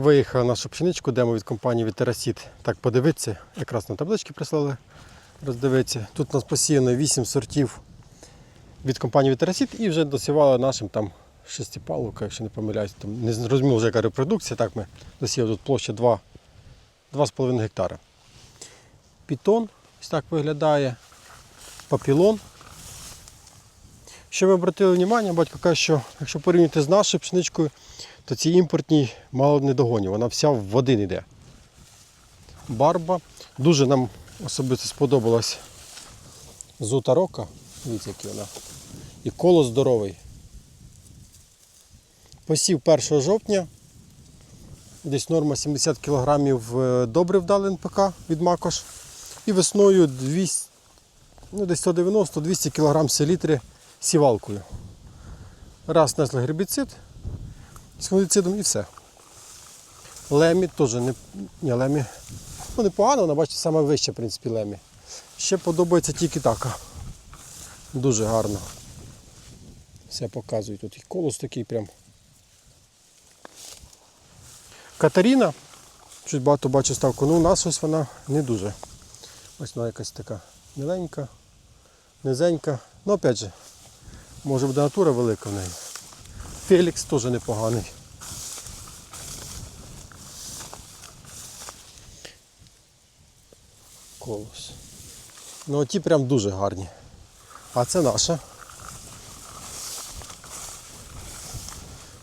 Виїхав нашу пшеничку, демо від компанії Вітерасіт. Так подивитися, якраз на таблички прислали роздивитися. Тут у нас посіяно 8 сортів від компанії Вітерасіт і вже досівали нашим там шестипалука, якщо не помиляюсь. Там не зрозуміло вже яка репродукція. Так ми досіяли тут площа 2,5 гектара. Пітон ось так виглядає. Папілон. Що ви обратили увагу, батько каже, що якщо порівняти з нашою пшеничкою, то ці імпортні мало не догонів. Вона вся в один йде. Барба. Дуже нам особисто сподобалась зута рока. Дивіться, який вона. І колос здоровий. Посів 1 жовтня. Десь норма 70 кг добрив дали НПК від Макош. І весною 200, ну, десь 190-200 кг селітри сівалкою. Раз несли гербіцид з фунгіцидом і все. Лемі теж не. Ні, лемі. Ну, непогано, вона бачите, саме вище, в принципі, лемі. Ще подобається тільки така. Дуже гарно. Все показує. Тут і колос такий прям. Катаріна. Чуть багато бачу ставку. Ну, у нас ось вона не дуже. Ось вона якась така міленька, низенька. Ну, опять же, може буде натура велика в неї. Фелікс теж непоганий. Колос. Ну ті прям дуже гарні. А це наша.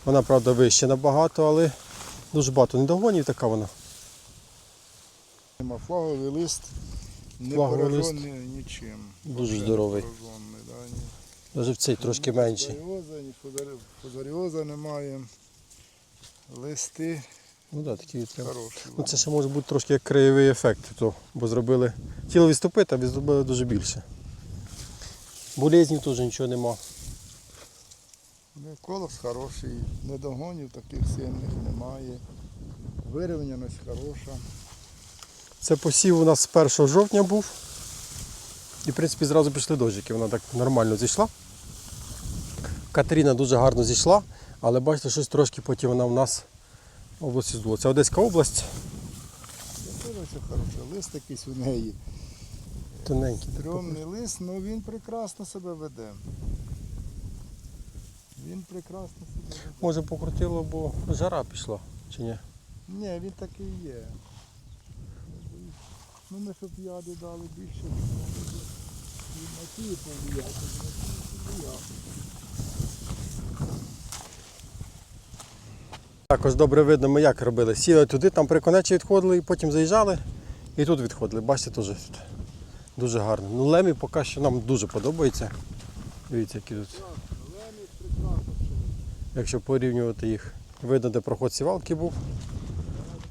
Вона, правда, вище набагато, але дуже багато недогонів така вона. Нема флаговий лист, не Флаговий поражений нічим. Дуже здоровий. поражений, да, ні. Навіть в цей трошки менший. Фузаріоза, фузаріоза немає. Листи Ну так, да, такі хороші. Ну, це ще може бути трошки як краєвий ефект, то, бо зробили. Хотіли відступити, а зробили дуже більше. Болезнів теж нічого нема. Ну, Колос хороший, недогонів таких сильних немає. Вирівняність хороша. Це посів у нас з 1 жовтня був. І в принципі зразу пішли дощики. Вона так нормально зійшла. Катерина дуже гарно зійшла, але бачите, щось трошки потім вона в нас в області здуло. Це Одеська область. Це все. Лист якийсь у неї. Тоненький. такий. Трьомний лист, ну він прекрасно себе веде. Він прекрасно себе веде. Може покрутило, бо жара пішла, чи ні? Ні, він такий є. Ну ми щоб яди дали більше, і на ті повлияти, на ті повлияти. Також добре видно, ми як робили. Сіли туди, там при конечі відходили і потім заїжджали і тут відходили. Бачите, теж тут дуже гарно. Ну, лемі поки що нам дуже подобається. Дивіться, які тут. Якщо порівнювати їх, видно, де проход сівалки був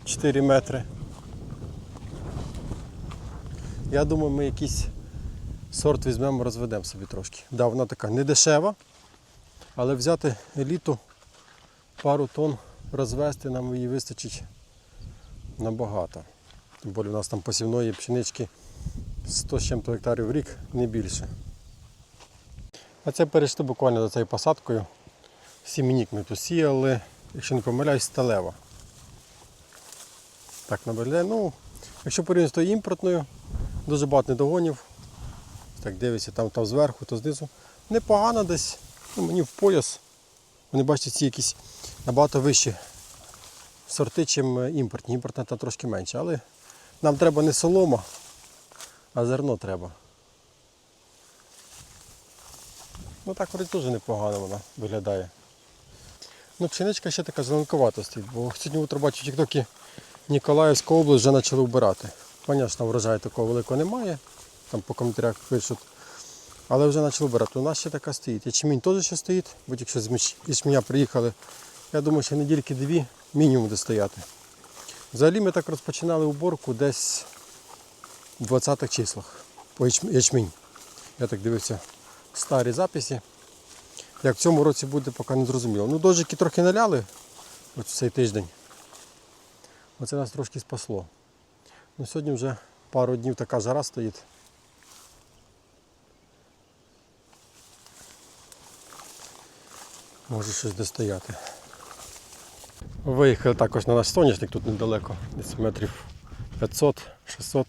4 метри. Я думаю, ми якийсь сорт візьмемо, розведемо собі трошки. Да, вона така не дешева, але взяти еліту пару тонн розвести, нам її вистачить набагато. Тим більше у нас там посівної пшенички 100 з чим-то гектарів в рік, не більше. А це перейшли буквально за цією посадкою. Сімінік ми тут сіяли, якщо не помиляюсь, сталева. Так набере. Ну, якщо порівняти з тою імпортною, дуже багато недогонів. Так дивиться, там, там зверху, то знизу. Непогано десь. Ну, мені в пояс. Вони бачите, ці якісь набагато вищі сорти, чим імпортні. Імпортна там трошки менше. Але нам треба не солома, а зерно треба. Ну так вроді дуже непогано вона виглядає. Ну, пшеничка ще така зеленкувата стоїть, бо сьогодні утро бачу в Тіктокі Ніколаївська область вже почали вбирати. Звісно, врожаю такого великого немає, там по коментарях пишуть. Але вже почали вбирати. У нас ще така стоїть. Ячмінь теж ще стоїть, бо якщо з ячменя приїхали, я думаю, ще недільки дві мінімум буде стояти. Взагалі ми так розпочинали уборку десь в 20-х числах по ячмінь. Я так дивився старі записи. Як в цьому році буде, поки не зрозуміло. Ну, дощики трохи наляли ось цей тиждень. Оце нас трошки спасло. Ну, сьогодні вже пару днів така жара стоїть. Може щось достояти. Виїхали також на наш соняшник тут недалеко, десь метрів 500-600.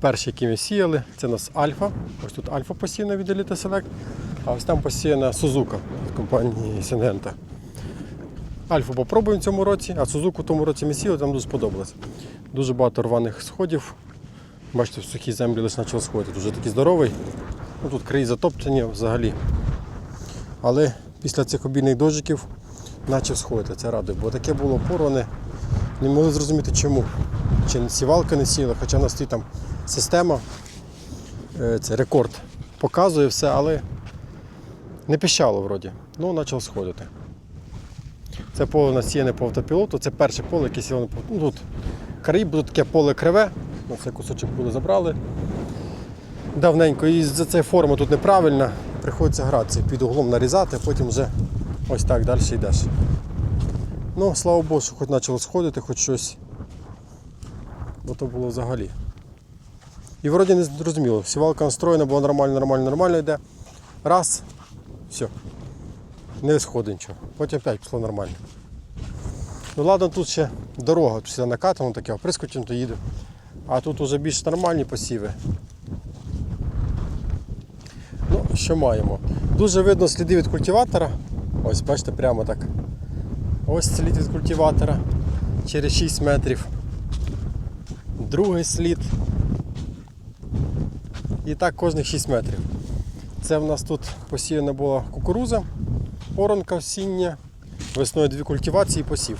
Перші, які ми сіяли, це у нас Альфа. Ось тут Альфа посіяна від Elite Select, а ось там посіяна Сузука від компанії Сінгента. Альфу попробуємо в цьому році, а Сузуку в тому році ми сіяли, там дуже сподобалось. Дуже багато рваних сходів. Бачите, в сухій землі лише почав сходити. Дуже такий здоровий. Ну, тут краї затоптані взагалі. Але після цих обійних дощиків почав сходити. Це радує, бо таке було порване. Не могли зрозуміти чому. Чи сівалка не сіла, хоча в нас стоїть там система, е, це рекорд. Показує все, але не піщало вроді. Ну, почав сходити. Це поле у нас по автопілоту, це перше поле, яке сіло по ну, тут. Караїб, тут таке поле криве, ну, це кусочок були забрали. Давненько. І за це форма тут неправильна. Приходиться гратися під углом нарізати, а потім вже ось так далі йдеш. Ну, слава Богу, що хоч почало сходити, хоч щось. Бо то було взагалі. І вроді не зрозуміло. Сівалка настроєна, була нормально, нормально, нормально йде. Раз, все. Не сходить нічого. Потім опять пішло нормально. Ну ладно, тут ще дорога, тут все накатано таке, прискочимо, то їде. А тут вже більш нормальні посіви. Ну, що маємо? Дуже видно сліди від культиватора. Ось, бачите, прямо так. Ось слід від культиватора через 6 метрів. Другий слід. І так кожних 6 метрів. Це в нас тут посіяна була кукуруза, оранка осіння, весною дві культивації посів.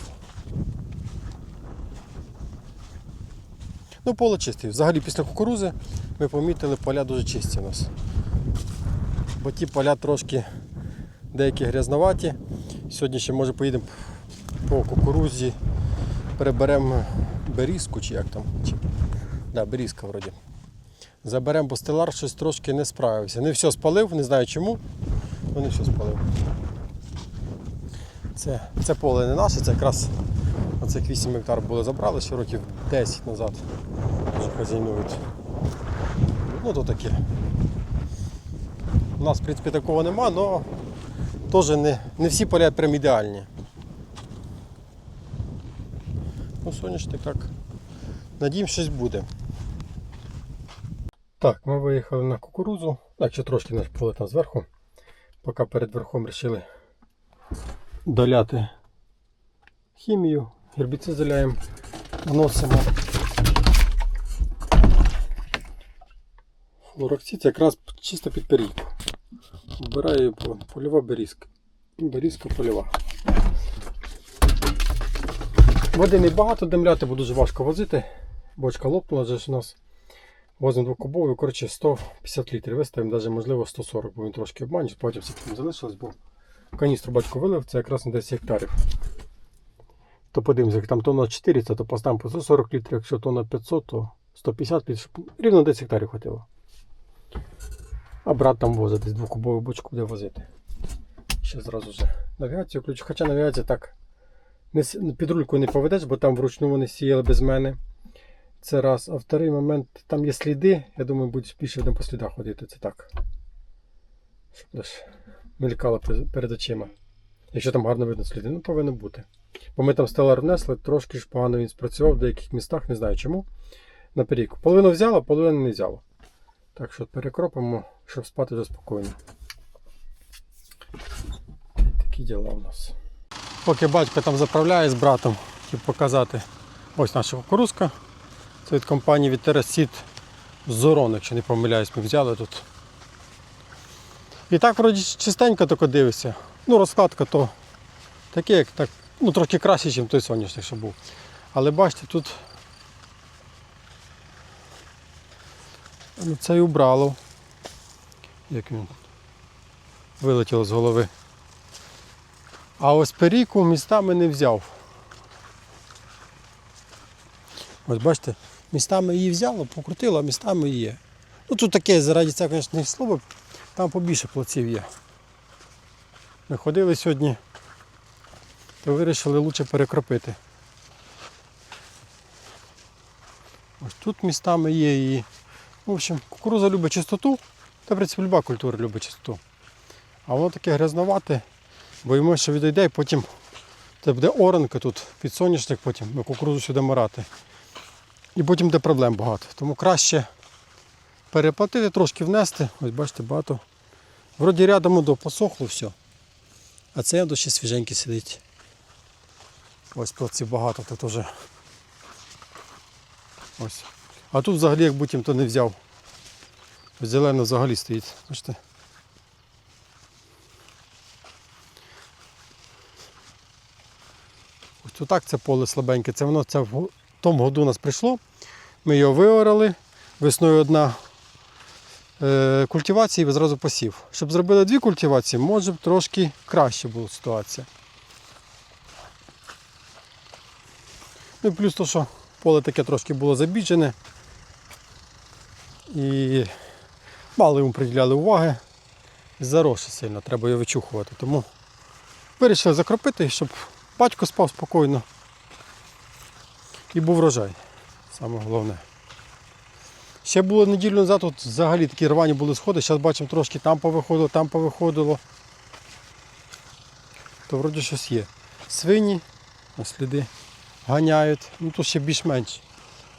Ну, поле чисте. Взагалі після кукурузи ми помітили, поля дуже чисті у нас. Бо ті поля трошки деякі грязноваті. Сьогодні ще може поїдемо по кукурузі, переберемо берізку чи як там. Чи... Да, берізка вроді. Заберемо, бо стелар щось трошки не справився. Не все спалив, не знаю чому, але не все спалив. Це, це поле не наше, це якраз оцих 8 гектар були забрали ще років 10 назад. Вже хазяйнують. Ну то таке. У нас, в принципі, такого нема, але теж не, не всі поля прям ідеальні. Ну, соняшник так. Надієм, щось буде. Так, ми виїхали на кукурузу. Так, ще трошки наш поле там зверху. Поки перед верхом вирішили доляти хімію, гербіцид заляємо, вносимо. Флороксид якраз чисто під перійку. Вбираю польова берізка. Берізка польова. Води не багато демляти, бо дуже важко возити. Бочка лопнула вже у нас. Возимо двокубовий, коротше 150 літрів. Виставимо навіть можливо 140, бо він трошки обманює, потім там залишилось, бо каністру батько вилив, це якраз на 10 гектарів. То подивимося, як там тонна 400, то поставимо по 140 літрів, якщо тонна 500, то 150 літрів, рівно 10 гектарів хватило. А брат там возить, десь двокубову бочку буде возити. Ще зразу вже навігацію включу. Хоча навігація так не, під рулькою не поведеш, бо там вручну вони сіяли без мене. Це раз. А вторий момент, там є сліди, я думаю, будуть більше будемо по слідах ходити. Це так. Щоб лише мелькало перед очима. Якщо там гарно видно сліди, ну повинно бути. Бо ми там стелар внесли, трошки ж погано він спрацював в деяких містах, не знаю чому. На періку. Половину взяло, половину не взяло. Так що перекропимо, щоб спати вже спокійно. Такі діла у нас. Поки батько там заправляє з братом, хотів показати. Ось наша кукурузка. Це від компанії Вітерасіт Зорон, якщо не помиляюсь, ми взяли тут. І так вроді чистенько тако дивишся. Ну, розкладка то таке, як так, ну трохи краще, ніж той соняшник, що був. Але бачите, тут ну, це і убрало. Як він вилетіло з голови. А ось періку містами не взяв. Ось бачите, містами її взяло, покрутило, а містами є. Ну тут таке, заради цього, звісно, не слово, там побільше плаців є. Ми ходили сьогодні, то вирішили краще перекропити. Ось тут містами є її. В общем, кукуруза любить чистоту, та в принципі люба культура любить чистоту. А воно таке грязновате, боїмося, що відійде і потім Це буде оранка тут, підсоняшник потім, ми кукурудзу сюди морати. І потім буде проблем багато. Тому краще переплатити, трошки внести. Ось бачите, багато. Вроді рядом до посохло все. А це до ще свіженький сидить. Ось плаців багато тут уже. Ось. А тут взагалі як будь то не взяв. Зелено взагалі стоїть. Бачите? Ось отак це поле слабеньке. Це воно це в тому году у нас прийшло. Ми його виорали. Весною одна е, культивація і зразу посів. Щоб зробили дві культивації, може б трошки краще була ситуація. Ну і плюс то, що поле таке трошки було забіджене. І мало йому приділяли уваги. Заросше сильно, треба його вичухувати. Тому вирішили закропити, щоб батько спав спокійно. І був врожай. Саме головне. Ще було неділю назад, тут взагалі такі рвані були сходи, зараз бачимо трошки там повиходило, там повиходило. То вроді щось є. Свині, сліди ганяють. Ну тут ще більш-менш.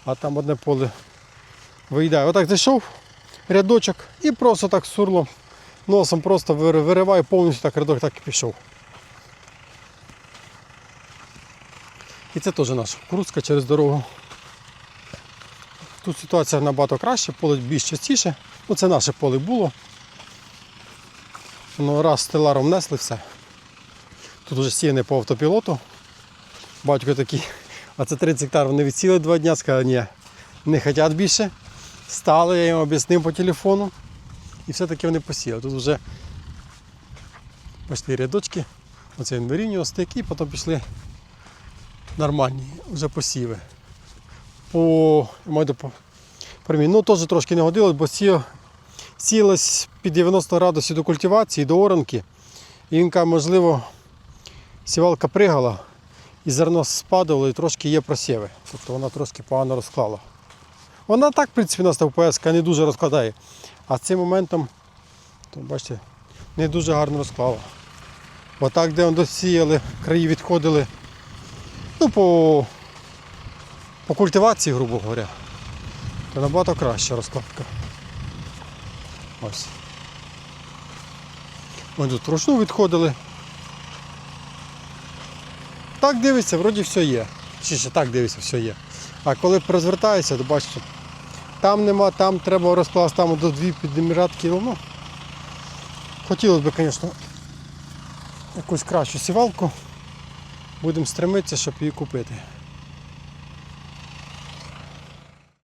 А там одне поле виїдає. Отак зайшов рядочок і просто так сурлом носом просто вир- вириваю повністю так рядок так і пішов. І це теж наша кукурудзка через дорогу. Тут ситуація набагато краще, поле більш частіше. Ну це наше поле було. Ну, раз з теларом внесли все. Тут вже сіяне по автопілоту. Батько такий, а це 30 гектар вони відсіли два дні, сказали, ні, не хочуть більше. Стали, я їм об'яснив по телефону. І все-таки вони посіяли. Тут вже пішли рядочки, оце він вирівнював стик і потім пішли нормальні вже посіви. По, по, промі- ну теж трошки не годилось, бо сіяв, сіялось під 90 градусів до культивації, до оранки. І він каже, можливо, сівалка пригала і зерно спадало і трошки є просіви. Тобто вона трошки погано розклала. Вона так, в принципі, на ПСК не дуже розкладає. А цим моментом, то, бачите, не дуже гарно розклала. Отак, де досіяли, краї відходили. Ну, по, по культивації, грубо говоря, то набагато краща розкладка. Ось. Ось тут вручну відходили. Так дивишся, вроді все є. Чи ще так дивишся, все є. А коли розвертаєшся, то бачите, там нема, там треба розкласти там до дві підміратки. Ну, хотілося б, звісно, якусь кращу сівалку. Будемо стремитися, щоб її купити.